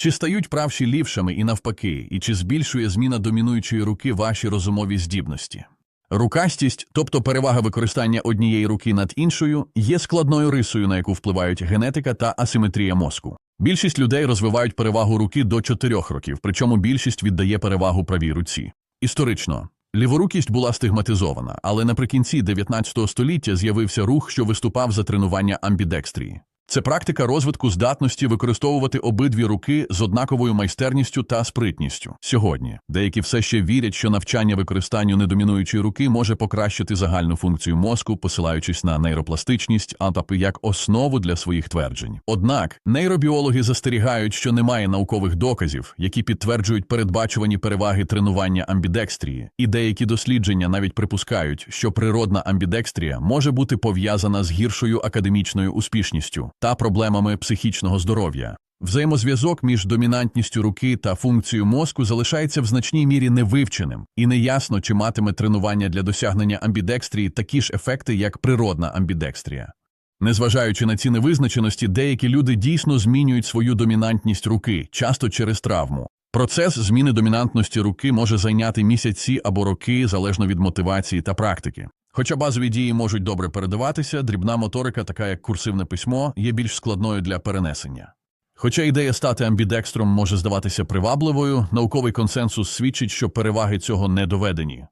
Чи стають правші лівшами і навпаки, і чи збільшує зміна домінуючої руки ваші розумові здібності? Рукастість, тобто перевага використання однієї руки над іншою, є складною рисою, на яку впливають генетика та асиметрія мозку. Більшість людей розвивають перевагу руки до 4 років, причому більшість віддає перевагу правій руці. Історично, ліворукість була стигматизована, але наприкінці 19 століття з'явився рух, що виступав за тренування амбідекстрії. Це практика розвитку здатності використовувати обидві руки з однаковою майстерністю та спритністю. Сьогодні деякі все ще вірять, що навчання використанню недомінуючої руки може покращити загальну функцію мозку, посилаючись на нейропластичність, АТАП як основу для своїх тверджень. Однак нейробіологи застерігають, що немає наукових доказів, які підтверджують передбачувані переваги тренування амбідекстрії, і деякі дослідження навіть припускають, що природна амбідекстрія може бути пов'язана з гіршою академічною успішністю та проблемами психічного здоров'я. Взаємозв'язок між домінантністю руки та функцією мозку залишається в значній мірі невивченим, і неясно, чи матиме тренування для досягнення амбідекстрії такі ж ефекти, як природна амбідекстрія. Незважаючи на ці невизначеності, деякі люди дійсно змінюють свою домінантність руки, часто через травму. Процес зміни домінантності руки може зайняти місяці або роки залежно від мотивації та практики. Хоча базові дії можуть добре передаватися, дрібна моторика, така як курсивне письмо, є більш складною для перенесення. Хоча ідея стати амбідекстром може здаватися привабливою, науковий консенсус свідчить, що переваги цього не доведені.